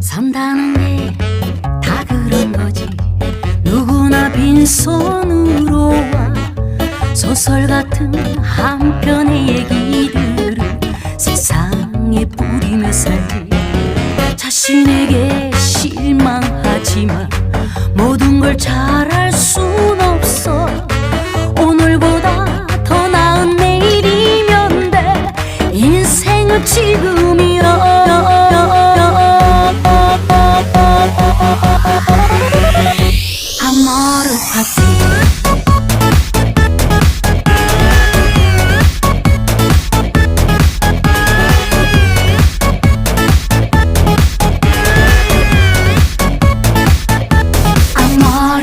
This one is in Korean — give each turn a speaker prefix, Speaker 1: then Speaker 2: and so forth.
Speaker 1: 산다는 게 다 그런 거지. 누구나 빈손으로 와. 소설 같은 한 편의 얘기들을 세상에 뿌리며 살지. 자신에게 실망하지만 모든 걸 잘할 순 없어. 오늘보다 더 나은 내일이면 돼. 인생은 지금 Amor,